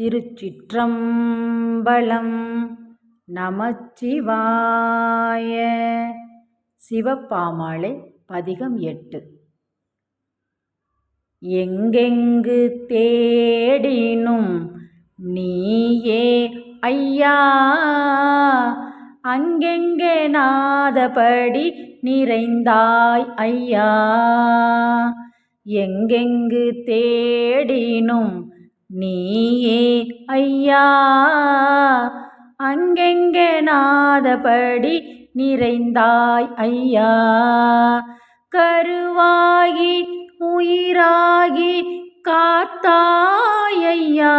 திருச்சிற்றம்பலம் நமச்சிவாய. சிவப்பாமாலை பதிகம் எட்டு. எங்கெங்கு தேடினும் நீயே ஐயா. அங்கெங்கே நாதபடி நிறைந்தாய் ஐயா. எங்கெங்கு தேடினும் நீயே ஐயா. அங்கெங்கே நாதபடி நிறைந்தாய் ஐயா. கருவாகி உயிராகி காத்தாய் ஐயா.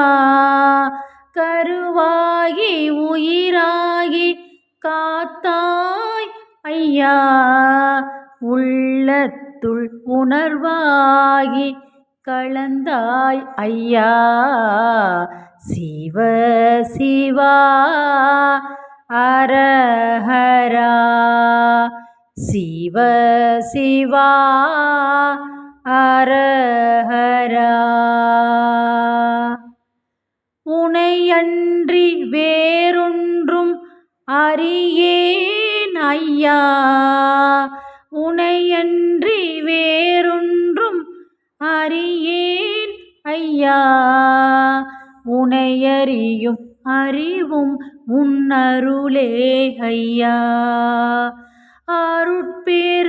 கருவாகி உயிராகி காத்தாய் ஐயா. உள்ளத்துள் உணர்வாகி கலந்தாய் ஐயா. சிவ சிவா அரஹரா. சிவ சிவா அரஹரா. உனையன்றி வேறொன்றும் அறியேன் ஐயா. உனையன்றி வேறொன்றும் அறியேன் ஐயா. உனையறியும் அறிவும் உன்னருளே ஐயா. அருட்பெருஞ்சோதியாய்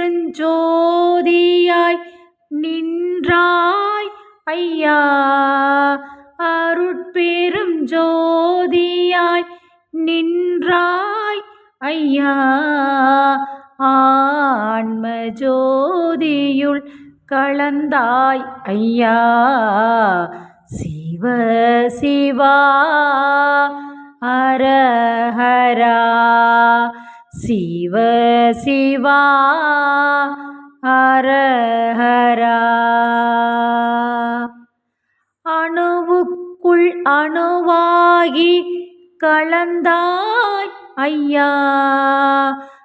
நின்றாய் ஐயா. அருட்பெரும் ஜோதியாய் நின்றாய் ஐயா. ஆன்ம ஜோதியுள் கலந்தாய் ஐயா. சிவ சிவா அரஹரா. சிவ சிவா அரஹரா. அணுவுக்குள் அணுவாகி கலந்தாய் ஐயா.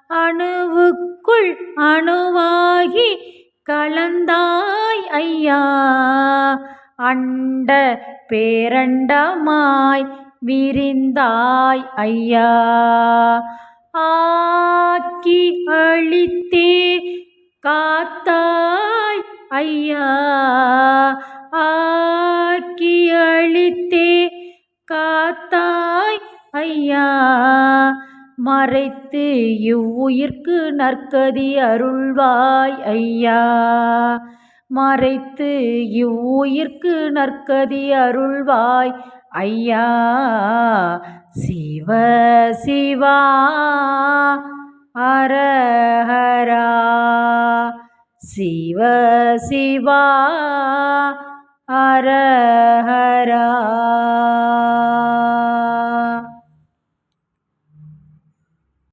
அணுவுக்குள் அணுவாகி கலந்தாய் ஐயா. அண்ட பேரண்டமாய் விரிந்தாய் ஐயா. ஆக்கி அழித்தே காத்தாய் ஐயா. ஆக்கி அழித்தே காத்தாய் ஐயா. மறைத்து இவ்வுயிர்க்கு நற்கதி அருள்வாய் ஐயா. மறைத்து இவ்வுயிர்க்கு நற்கதி அருள்வாய் ஐயா. சிவ சிவா அரஹரா. சிவ சிவா அரஹரா.